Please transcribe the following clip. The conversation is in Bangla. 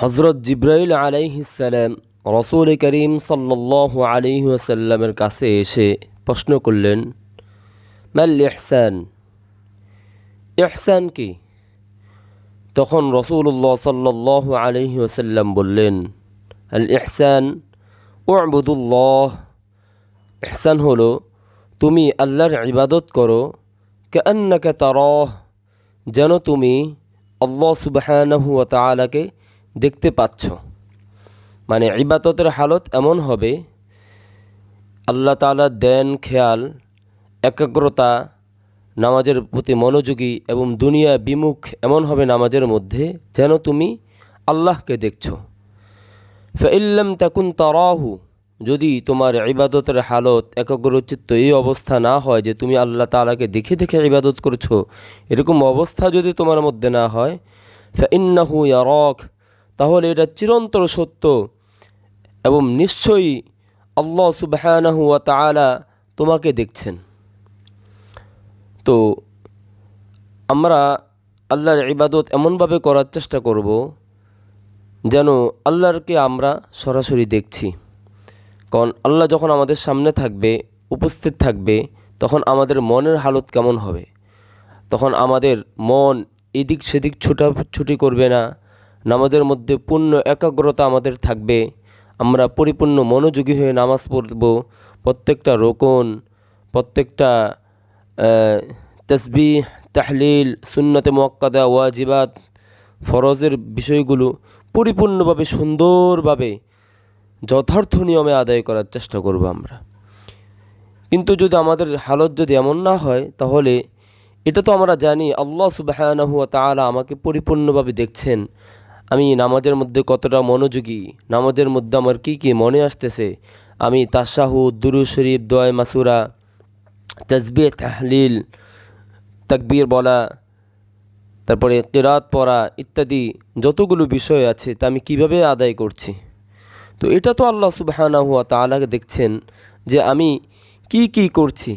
হজরত জিব্রাইল আলাইহিসাল্লাম রসুল করিম সাল্লাহ আলিহাসাল্লামের কাছে এসে প্রশ্ন করলেন, মাল ইহসান? ইহসান কি? তখন রসুল্লাহ সাল্লাহ আলহি ওসাল্লাম বললেন, আল ইহসান ওয়াবুদুল্লাহ ইহসান হলো, তুমি আল্লাহর ইবাদত করো কান্নাকে তারহ। যেন তুমি আল্লাহ সুবাহানহু তালাকে দেখতে পাচ্ছ। মানে ইবাদতের হালত এমন হবে, আল্লাহ তালার দেন খেয়াল, একাগ্রতা, নামাজের প্রতি মনোযোগী এবং দুনিয়া বিমুখ এমন হবে নামাজের মধ্যে যেন তুমি আল্লাহকে দেখছ। ফাইল্লাম তাকুন তারাহু, যদি তোমার ইবাদতের হালত একাগ্রচিত্ত এই অবস্থা না হয় যে তুমি আল্লাহ তালাকে দেখে দেখে ইবাদত করছ, এরকম অবস্থা যদি তোমার মধ্যে না হয়, ফাইন্নাহু ইয়ারক তাহলে এটা চিরন্তর সত্য এবং নিশ্চয়ই আল্লাহ সুবাহানাহু ওয়া তাআলা তোমাকে দেখছেন। তো আমরা আল্লাহর ইবাদত এমনভাবে করার চেষ্টা করব যেন আল্লাহরকে আমরা সরাসরি দেখছি। কারণ আল্লাহ যখন আমাদের সামনে থাকবে, উপস্থিত থাকবে, তখন আমাদের মনের হালত কেমন হবে? তখন আমাদের মন এদিক সেদিক ছুটাছুটি করবে না। নামাজের মধ্যে পূর্ণ একাগ্রতা আমাদের থাকবে। আমরা পরিপূর্ণ মনোযোগী হয়ে নামাজ পড়ব। প্রত্যেকটা রোকন, প্রত্যেকটা তসবি তাহলিল, সুন্নতে মোয়াক্কাদা, ওয়াজিবাত, ফরজের বিষয়গুলো পরিপূর্ণভাবে, সুন্দরভাবে, যথার্থ নিয়মে আদায় করার চেষ্টা করব আমরা। কিন্তু যদি আমাদের হালত যদি এমন না হয়, তাহলে এটা তো আমরা জানি, আল্লাহ সুবাহানাহু তালা আমাকে পরিপূর্ণভাবে দেখছেন। আমি নামাজের মধ্যে কতটা মনোযোগী? নামাজের মধ্যে আমার কি কি মনে আসতেছে? আমি তাসাহু দুরু শরীফ, দোয় মাসুরা তসবি তাহলিল, তাকবীর বলা, তারপরে কেরাত পড়া ইত্যাদি যতগুলো বিষয় আছে তা আমি কীভাবে আদায় করছি? তো এটা তো আল্লাহ সুবাহানা হুয়া তালাকে দেখছেন যে আমি কি কি করছি।